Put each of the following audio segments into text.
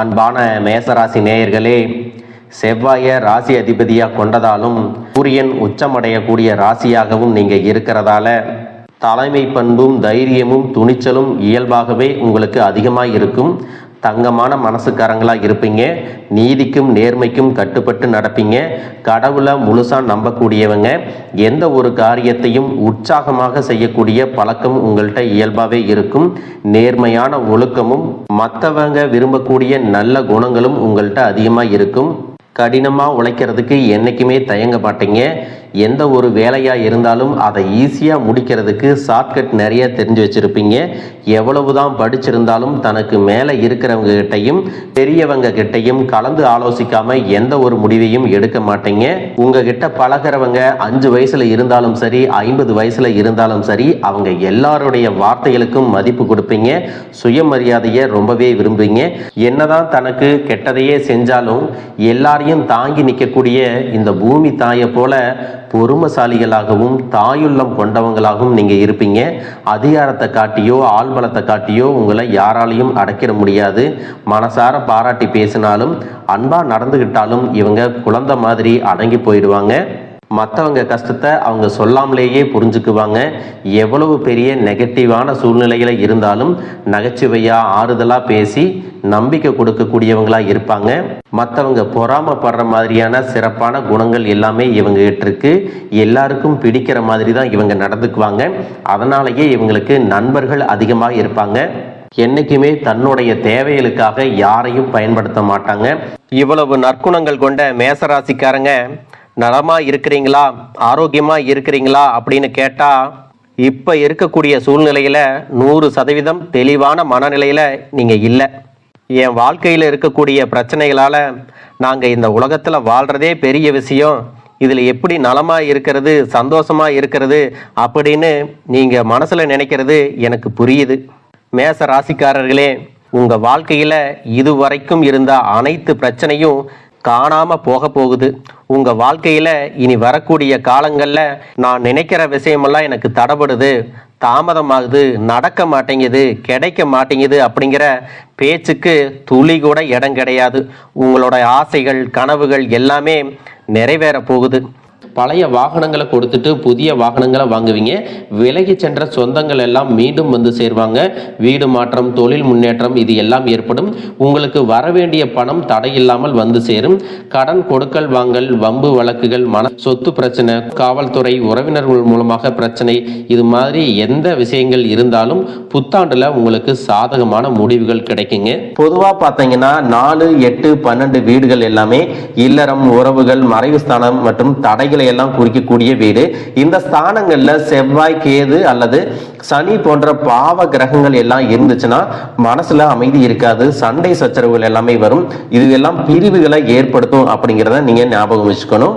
அன்பான மேசராசி நேயர்களே செவ்வாய ராசி அதிபதியாக கொண்டதாலும் சூரியன் உச்சமடையக்கூடிய ராசியாகவும் நீங்கள் இருக்கிறதால தலைமை பண்பும் தைரியமும் துணிச்சலும் இயல்பாகவே உங்களுக்கு அதிகமாக இருக்கும். தங்கமான மனசுக்காரங்களாக இருப்பீங்க. நீதிக்கும் நேர்மைக்கும் கட்டுப்பட்டு நடப்பீங்க. கடவுளை முழுசாக நம்பக்கூடியவங்க. எந்த ஒரு காரியத்தையும் உற்சாகமாக செய்யக்கூடிய பழக்கம் உங்கள்கிட்ட இயல்பாகவே இருக்கும். நேர்மையான ஒழுக்கமும் மற்றவங்க விரும்பக்கூடிய நல்ல குணங்களும் உங்கள்கிட்ட அதிகமாக இருக்கும். கடினமாக உழைக்கிறதுக்கு என்றைக்குமே தயங்க மாட்டீங்க. எந்த ஒரு வேலையாக இருந்தாலும் அதை ஈஸியாக முடிக்கிறதுக்கு ஷார்ட்கட் நிறைய தெரிஞ்சு வச்சுருப்பீங்க. எவ்வளவு தான் படிச்சிருந்தாலும் தனக்கு மேலே இருக்கிறவங்க கிட்டையும் பெரியவங்க கிட்டையும் கலந்து ஆலோசிக்காமல் எந்த ஒரு முடிவையும் எடுக்க மாட்டீங்க. உங்ககிட்ட பழகிறவங்க அஞ்சு வயசில் இருந்தாலும் சரி ஐம்பது வயசில் இருந்தாலும் சரி அவங்க எல்லாருடைய வார்த்தைகளுக்கும் மதிப்பு கொடுப்பீங்க. சுயமரியாதையை ரொம்பவே விரும்புவீங்க. என்னதான் தனக்கு கெட்டதையே செஞ்சாலும் எல்லாரையும் தாங்கி நிற்கக்கூடிய இந்த பூமி தாயை போல பொறுமசாலிகளாகவும் தாயுள்ளம் கொண்டவங்களாகவும் நீங்கள் இருப்பீங்க. அதிகாரத்தை காட்டியோ ஆள்பலத்தை காட்டியோ உங்களை யாராலையும் அடக்கிட முடியாது. மனசார பாராட்டி பேசினாலும் அன்பாக நடந்துக்கிட்டாலும் இவங்க குழந்தை மாதிரி அடங்கி போயிடுவாங்க. மற்றவங்க கஷ்டத்தை அவங்க சொல்லாமலேயே புரிஞ்சுக்குவாங்க. எவ்வளவு பெரிய நெகட்டிவான சூழ்நிலையில் இருந்தாலும் நகைச்சுவையாக ஆறுதலாக பேசி நம்பிக்கை கொடுக்கக்கூடியவங்களா இருப்பாங்க. மற்றவங்க பொறாமப்படுற மாதிரியான சிறப்பான குணங்கள் எல்லாமே இவங்க இருக்கு. எல்லாருக்கும் பிடிக்கிற மாதிரி தான் இவங்க நடந்துக்குவாங்க. அதனாலேயே இவங்களுக்கு நண்பர்கள் அதிகமாக இருப்பாங்க. என்னைக்குமே தன்னுடைய தேவைகளுக்காக யாரையும் பயன்படுத்த மாட்டாங்க. இவ்வளவு நற்குணங்கள் கொண்ட மேசராசிக்காரங்க நலமா இருக்கிறீங்களா? ஆரோக்கியமா இருக்கிறீங்களா? அப்படின்னு கேட்டா இப்ப இருக்கக்கூடிய சூழ்நிலையில நூறு சதவீதம் தெளிவான மனநிலையில நீங்க இல்லை. என் வாழ்க்கையில் இருக்கக்கூடிய பிரச்சனைகளால நாங்கள் இந்த உலகத்தில் வாழ்றதே பெரிய விஷயம். இதில் எப்படி நலமாக இருக்கிறது சந்தோஷமாக இருக்கிறது அப்படின்னு நீங்கள் மனசில் நினைக்கிறது எனக்கு புரியுது. மேச ராசிக்காரர்களே உங்கள் வாழ்க்கையில் இதுவரைக்கும் இருந்த அனைத்து பிரச்சனையும் காணாம போக போகுது. உங்க வாழ்க்கையில இனி வரக்கூடிய காலங்கள்ல நான் நினைக்கிற விஷயமெல்லாம் எனக்கு தடபடுது. தாமதமாகுது நடக்க மாட்டேங்குது கிடைக்க மாட்டேங்குது அப்படிங்கிற பேச்சுக்கு துளி கூட இடம் கிடையாது. உங்களோட ஆசைகள் கனவுகள் எல்லாமே நிறைவேற போகுது. பழைய வாகனங்களை கொடுத்துட்டு புதிய வாகனங்களை வாங்குவீங்க. விலகி சென்ற சொந்தங்கள் எல்லாம் மீண்டும் வந்து சேர்வாங்க. வீடு மாற்றம் தொழில் முன்னேற்றம் இது எல்லாம் ஏற்படும். உங்களுக்கு வர வேண்டிய பணம் தடையில்லாமல் வந்து சேரும். கடன் கொடுக்கல் வாங்கல் வம்பு வழக்குகள் மன சொத்து பிரச்சனை காவல்துறை உறவினர்கள் மூலமாக பிரச்சனை இது மாதிரி எந்த விஷயங்கள் இருந்தாலும் புத்தாண்டுல உங்களுக்கு சாதகமான முடிவுகள் கிடைக்குங்க. பொதுவா பார்த்தீங்கன்னா நாலு எட்டு பன்னெண்டு வீடுகள் எல்லாமே இல்லறம் உறவுகள் மறைவு ஸ்தானம் மற்றும் தடைகளை எல்லாம் குறிக்கக்கூடிய வீடு. இந்த ஸ்தானங்கள்ல செவ்வாய் கேது அல்லது சனி போன்ற பாவ கிரகங்கள் எல்லாம் இருந்துச்சுன்னா மனசுல அமைதி இருக்காது சண்டை சச்சரவுகள் எல்லாமே வரும். இது எல்லாம் பிரிவுகளை ஏற்படுத்தும் அப்படிங்கிறத நீங்க ஞாபகம் வச்சுக்கணும்.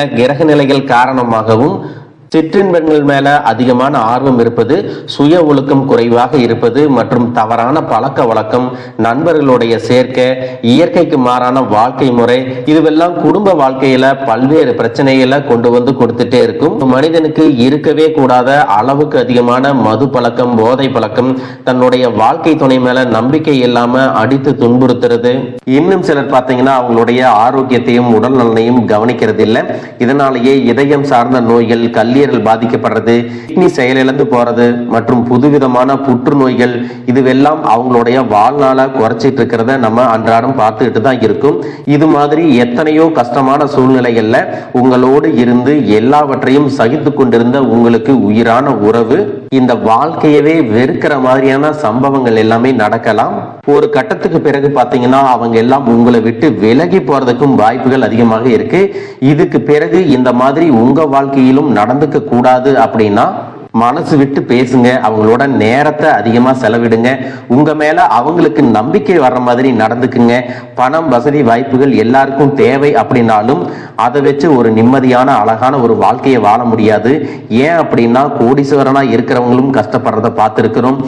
கிரக நிலைகள் காரணமாகவும் சிற்றின்பங்கள் மேல அதிகமான ஆர்வம் இருப்பது சுய ஒழுக்கம் குறைவாக இருப்பது மற்றும் தவறான பழக்க வழக்கம் நண்பர்களுடைய சேர்க்கை இயற்கைக்கு மாறான வாழ்க்கை முறை இதுவெல்லாம் குடும்ப வாழ்க்கையில பல்வேறு பிரச்சனைகளை கொண்டு வந்து கொடுத்துட்டே இருக்கும். மனிதனுக்கு இருக்கவே கூடாத அளவுக்கு அதிகமான மது பழக்கம் போதை பழக்கம் தன்னுடைய வாழ்க்கை துணை மேல நம்பிக்கை இல்லாம அடித்து துன்புறுத்துறது. இன்னும் சிலர் பார்த்தீங்கன்னா அவங்களுடைய ஆரோக்கியத்தையும் உடல் நலனையும் கவனிக்கிறது இல்லை இதனாலேயே இதயம் சார்ந்த நோய்கள் கல்லீரல் பாதிக்கப்படுறது கிட்னி செயலிழந்து போறது மற்றும் புதுவிதமான புற்றுநோய்கள் இதுவெல்லாம் அவங்களுடைய வாழ்நாள குறைச்சிட்டு இருக்கிறத நம்ம அன்றாடம் பார்த்துக்கிட்டு தான் இருக்கும். இது மாதிரி எத்தனையோ கஷ்டமான சூழ்நிலைகள்ல உங்களோடு இருந்து எல்லாவற்றையும் சகித்து கொண்டிருந்த உங்களுக்கு உயிரான உறவு இந்த வாழ்க்கையவே வெறுக்கிற மாதிரியான சம்பவங்கள் எல்லாமே நடக்கலாம். ஒரு கட்டத்துக்கு பிறகு பாத்தீங்கன்னா அவங்க எல்லாம் உங்களை விட்டு விலகி போறதுக்கும் வாய்ப்புகள் அதிகமாக இருக்கு. இதுக்கு பிறகு இந்த மாதிரி உங்க வாழ்க்கையிலும் நடந்து நடந்துக்க கூடாது அப்படின்னா மனசு விட்டு பேசுங்க. அவங்களோட நேரத்தை அதிகமா செலவிடுங்க. உங்க மேல அவங்களுக்கு நம்பிக்கை வர்ற மாதிரி நடந்துக்குங்க. பணம் வசதி வாய்ப்புகள் எல்லாருக்கும் தேவை அப்படின்னாலும் அதை வச்சு ஒரு நிம்மதியான அழகான ஒரு வாழ்க்கையை வாழ முடியாது. ஏன் அப்படின்னா கோடீஸ்வரனா இருக்கிறவங்களும் கஷ்டப்படுறத பார்த்துருக்கிறோம்.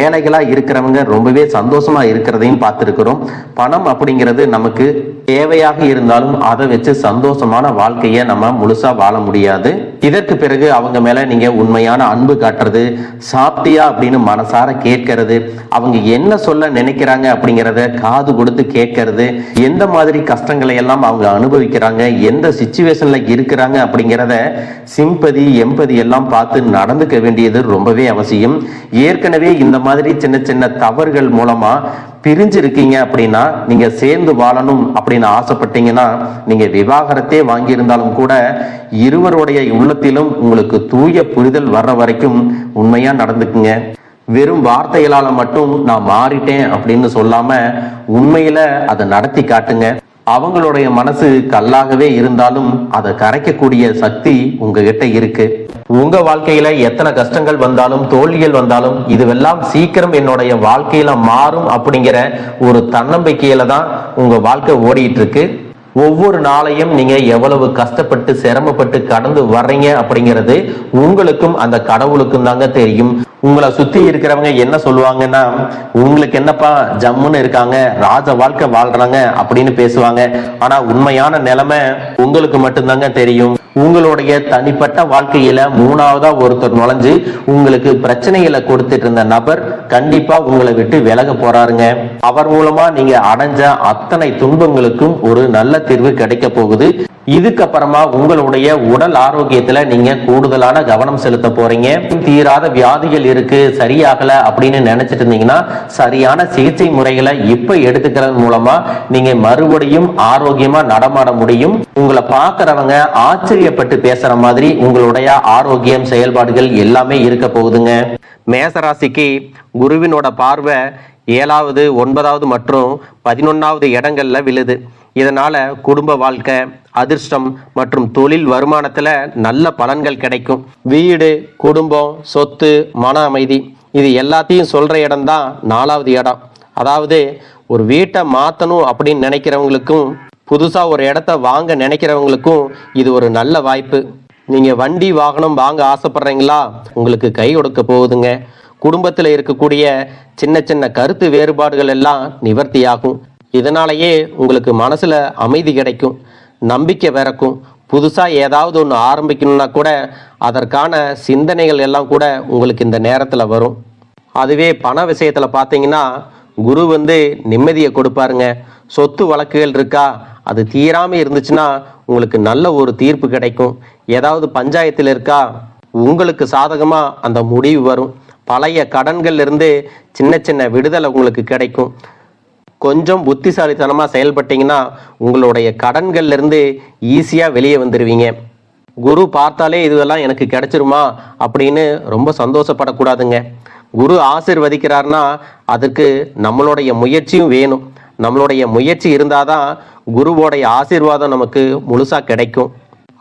ஏழைகளா இருக்கிறவங்க ரொம்பவே சந்தோஷமா இருக்கிறதையும் பார்த்துருக்கிறோம். பணம் அப்படிங்கிறது நமக்கு தேவையாக இருந்தாலும் அதை வச்சு சந்தோஷமான வாழ்க்கையை நம்ம முழுசா வாழ முடியாது. இதற்கு பிறகு அவங்க மேல நீங்க உண்மையான அன்பு காட்டுறது சாப்பிட்டியா அப்படின்னு மனசார கேட்கறது அவங்க என்ன சொல்ல நினைக்கிறாங்க அப்படிங்கிறத காது கொடுத்து கேட்கறது எந்த மாதிரி கஷ்டங்களை எல்லாம் அவங்க அனுபவிக்கிறாங்க எந்த சுச்சுவேஷனில் இருக்கிறாங்க அப்படிங்கிறத சிம்பதி எம்பதி எல்லாம் பார்த்து நடந்துக்க வேண்டியது ரொம்பவே அவசியம். ஏற்கனவே இந்த மாதிரி சின்ன சின்ன தவறுகள் மூலமா பிரிஞ்சிருக்கீங்க அப்படின்னா நீங்க சேர்ந்து வாழணும் அப்படின்னு ஆசைப்பட்டீங்கன்னா நீங்க விவாகரத்தே வாங்கியிருந்தாலும் கூட இருவருடைய உள்ளத்திலும் உங்களுக்கு தூய புரிதல் வர்ற வரைக்கும் உண்மையா நடந்துக்குங்க. வெறும் வார்த்தைகளால மட்டும் நான் மாறிட்டேன் அப்படின்னு சொல்லாம உண்மையில அதை நடத்தி காட்டுங்க. அவங்களுடைய மனசு கல்லாகவே இருந்தாலும் அதை கரைக்கக்கூடிய சக்தி உங்ககிட்ட இருக்கு. உங்க வாழ்க்கையில எத்தனை கஷ்டங்கள் வந்தாலும் தோல்விகள் வந்தாலும் இதுவெல்லாம் சீக்கிரம் என்னுடைய வாழ்க்கையில மாறும் அப்படிங்கிற ஒரு தன்னம்பிக்கையில தான் உங்க வாழ்க்கை ஓடிட்டு இருக்கு. ஒவ்வொரு நாளையும் நீங்க எவ்வளவு கஷ்டப்பட்டு சிரமப்பட்டு கடந்து வர்றீங்க அப்படிங்கிறது உங்களுக்கும் அந்த கடவுளுக்கும் தாங்க தெரியும். உங்களை சுத்தி இருக்கிறவங்க என்ன சொல்லுவாங்கன்னா உங்களுக்கு என்னப்பா ஜம்முன்னு இருக்காங்க ராஜ வாழ்க்கை வாழ்றாங்க அப்படின்னு பேசுவாங்க. ஆனா உண்மையான நிலைமை உங்களுக்கு மட்டும்தாங்க தெரியும். உங்களுடைய தனிப்பட்ட வாழ்க்கையில மூணாவதா ஒருத்தர் நுழைஞ்சு உங்களுக்கு பிரச்சனைகளை கொடுத்துட்டு இருந்த நபர் கண்டிப்பா உங்களை விட்டு விலக போறாருங்க. அவர் மூலமா நீங்க அடைஞ்ச அத்தனை துன்பங்களுக்கும் ஒரு நல்ல தீர்வு கிடைக்க போகுது. இதுக்கப்புறமா உங்களுடைய உடல் ஆரோக்கியத்துல நீங்க கூடுதலான கவனம் செலுத்த போறீங்க. தீராத வியாதிகள் இருக்கு சரியாகல அப்படின்னு நினைச்சிட்டு இருந்தீங்கன்னா சரியான சிகிச்சை முறைகளை இப்ப எடுத்துக்கிறது மூலமா நீங்க மறுபடியும் ஆரோக்கியமா நடமாட முடியும். உங்களை பாக்குறவங்க ஆச்சரியப்பட்டு பேசுற மாதிரி உங்களுடைய ஆரோக்கியம் செயல்பாடுகள் எல்லாமே இருக்க போகுதுங்க. மேசராசிக்கு குருவினோட பார்வை ஏழாவது ஒன்பதாவது மற்றும் பதினொன்னாவது இடங்கள்ல விழுது. இதனால குடும்ப வாழ்க்கை அதிர்ஷ்டம் மற்றும் தொழில் வருமானத்துல நல்ல பலன்கள் கிடைக்கும். வீடு குடும்பம் சொத்து மன அமைதி இது எல்லாத்தையும் சொல்ற இடம்தான் நாலாவது இடம். அதாவது ஒரு வீட்டை மாத்தணும் அப்படின்னு நினைக்கிறவங்களுக்கும் புதுசா ஒரு இடத்த வாங்க நினைக்கிறவங்களுக்கும் இது ஒரு நல்ல வாய்ப்பு. நீங்க வண்டி வாகனம் வாங்க ஆசைப்படுறீங்களா? உங்களுக்கு கை கொடுக்க போகுதுங்க. குடும்பத்தில் இருக்கக்கூடிய சின்ன சின்ன கருத்து வேறுபாடுகள் எல்லாம் நிவர்த்தியாகும். இதனாலேயே உங்களுக்கு மனசில் அமைதி கிடைக்கும் நம்பிக்கை பிறக்கும். புதுசாக ஏதாவது ஒன்று ஆரம்பிக்கணும்னா கூட அதற்கான சிந்தனைகள் எல்லாம் கூட உங்களுக்கு இந்த நேரத்தில் வரும். அதுவே பண விஷயத்தில் பார்த்தீங்கன்னா குரு வந்து நிம்மதியை கொடுப்பாருங்க. சொத்து வழக்குகள் இருக்கா அது தீராமல் இருந்துச்சுன்னா உங்களுக்கு நல்ல ஒரு தீர்ப்பு கிடைக்கும். ஏதாவது பஞ்சாயத்தில் இருக்கா உங்களுக்கு சாதகமாக அந்த முடிவு வரும். பழைய கடன்கள்லேருந்து சின்ன சின்ன விடுதலை உங்களுக்கு கிடைக்கும். கொஞ்சம் புத்திசாலித்தனமாக செயல்பட்டீங்கன்னா உங்களுடைய கடன்கள்லேருந்து ஈஸியாக வெளியே வந்துடுவீங்க குரு பார்த்தாலே இதுவெல்லாம் எனக்கு கிடைச்சிருமா அப்படின்னு ரொம்ப சந்தோஷப்படக்கூடாதுங்க. குரு ஆசிர்வதிக்கிறார்னா அதுக்கு நம்மளுடைய முயற்சியும் வேணும். நம்மளுடைய முயற்சி இருந்தால் தான் குருவோடைய ஆசீர்வாதம் நமக்கு முழுசாக கிடைக்கும்.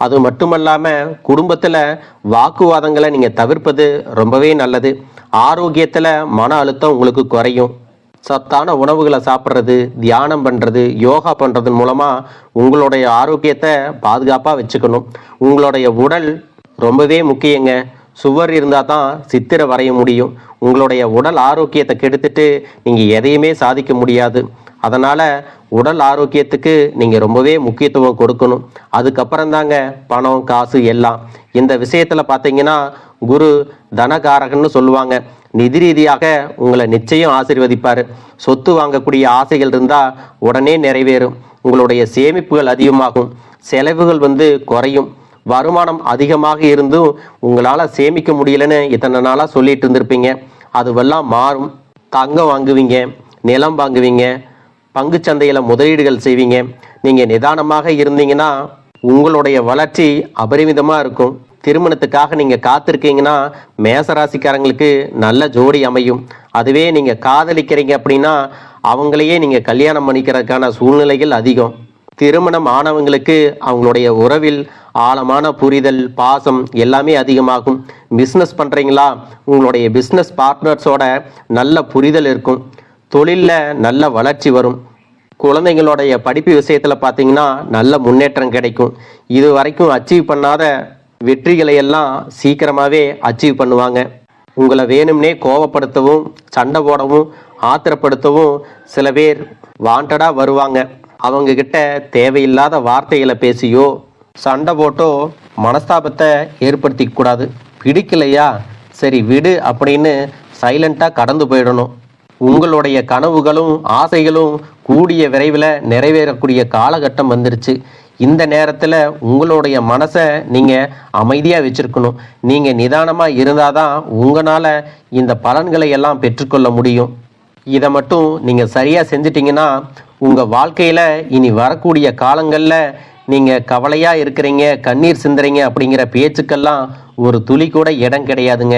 அது மட்டுமல்லாமல் குடும்பத்தில் வாக்குவாதங்களை நீங்கள் தவிர்ப்பது ரொம்பவே நல்லது. ஆரோக்கியத்தில் மன அழுத்தம் உங்களுக்கு குறையும். சத்தான உணவுகளை சாப்பிட்றது தியானம் பண்ணுறது யோகா பண்ணுறதன் மூலமாக உங்களுடைய ஆரோக்கியத்தை பாதுகாப்பாக வச்சுக்கணும். உங்களுடைய உடல் ரொம்பவே முக்கியங்க. சுவர் இருந்தால் தான் சித்திரை வரைய முடியும். உங்களுடைய உடல் ஆரோக்கியத்தை கெடுத்துட்டு நீங்கள் எதையுமே சாதிக்க முடியாது. அதனால் உடல் ஆரோக்கியத்துக்கு நீங்கள் ரொம்பவே முக்கியத்துவம் கொடுக்கணும். அதுக்கப்புறம் தாங்க பணம் காசு எல்லாம். இந்த விஷயத்தில் பார்த்தீங்கன்னா குரு தனகாரகன்னு சொல்லுவாங்க. நிதி ரீதியாக உங்களை நிச்சயம் ஆசீர்வதிப்பார். சொத்து வாங்கக்கூடிய ஆசைகள் இருந்தால் உடனே நிறைவேறும். உங்களுடைய சேமிப்புகள் அதிகமாகும். செலவுகள் வந்து குறையும். வருமானம் அதிகமாக இருந்தும் உங்களால் சேமிக்க முடியலன்னு இத்தனை நாளாக சொல்லிட்டு இருந்திருப்பீங்க. அதுவெல்லாம் மாறும். தங்கம் வாங்குவீங்க நிலம் வாங்குவீங்க பங்கு சந்தையில் முதலீடுகள் செய்வீங்க. நீங்கள் நிதானமாக இருந்தீங்கன்னா உங்களுடைய வளர்ச்சி அபரிமிதமாக இருக்கும். திருமணத்துக்காக நீங்கள் காத்திருக்கீங்கன்னா மேசராசிக்காரங்களுக்கு நல்ல ஜோடி அமையும். அதுவே நீங்கள் காதலிக்கிறீங்க அப்படின்னா அவங்களையே நீங்கள் கல்யாணம் பண்ணிக்கிறதுக்கான சூழ்நிலைகள் அதிகம். திருமணம் ஆனவங்களுக்கு அவங்களுடைய உறவில் ஆழமான புரிதல் பாசம் எல்லாமே அதிகமாகும். பிஸ்னஸ் பண்ணுறீங்களா உங்களுடைய பிஸ்னஸ் பார்ட்னர்ஸோட நல்ல புரிதல் இருக்கும். தொழிலில் நல்ல வளர்ச்சி வரும். குழந்தைங்களுடைய படிப்பு விஷயத்தில் பார்த்தீங்கன்னா நல்ல முன்னேற்றம் கிடைக்கும். இது வரைக்கும் அச்சீவ் பண்ணாத வெற்றிகளை எல்லாம் சீக்கிரமாகவே அச்சீவ் பண்ணுவாங்க. உங்களை வேணும்னே கோவப்படுத்தவும் சண்டை போடவும் ஆத்திரப்படுத்தவும் சில பேர் வாண்டடாக வருவாங்க. அவங்க கிட்ட தேவையில்லாத வார்த்தைகளை பேசியோ சண்டை போட்டோ மனஸ்தாபத்தை ஏற்படுத்திக்க கூடாது. பிடிக்கலையா? சரி விடு அப்படின்னு சைலண்ட்டாக கடந்து போயிடணும். உங்களுடைய கனவுகளும் ஆசைகளும் கூடிய விரைவில் நிறைவேறக்கூடிய காலகட்டம் வந்துருச்சு. இந்த நேரத்தில் உங்களுடைய மனசை நீங்கள் அமைதியாக வச்சுருக்கணும். நீங்கள் நிதானமாக இருந்தால் தான் உங்களால் இந்த பலன்களை எல்லாம் பெற்றுக்கொள்ள முடியும். இதை மட்டும் நீங்கள் சரியாக செஞ்சிட்டிங்கன்னா உங்கள் வாழ்க்கையில் இனி வரக்கூடிய காலங்களில் நீங்கள் கவலையாக இருக்கிறீங்க கண்ணீர் சிந்துறீங்க அப்படிங்கிற பேச்சுக்கெல்லாம் ஒரு துளி கூட இடம் கிடையாதுங்க.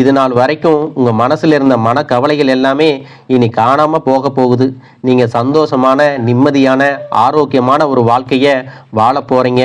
இது நாள் வரைக்கும் உங்கள் மனசில் இருந்த மன கவலைகள் எல்லாமே இனி காணாமல் போக போகுது. நீங்கள் சந்தோஷமான நிம்மதியான ஆரோக்கியமான ஒரு வாழ்க்கையை வாழ போகிறீங்க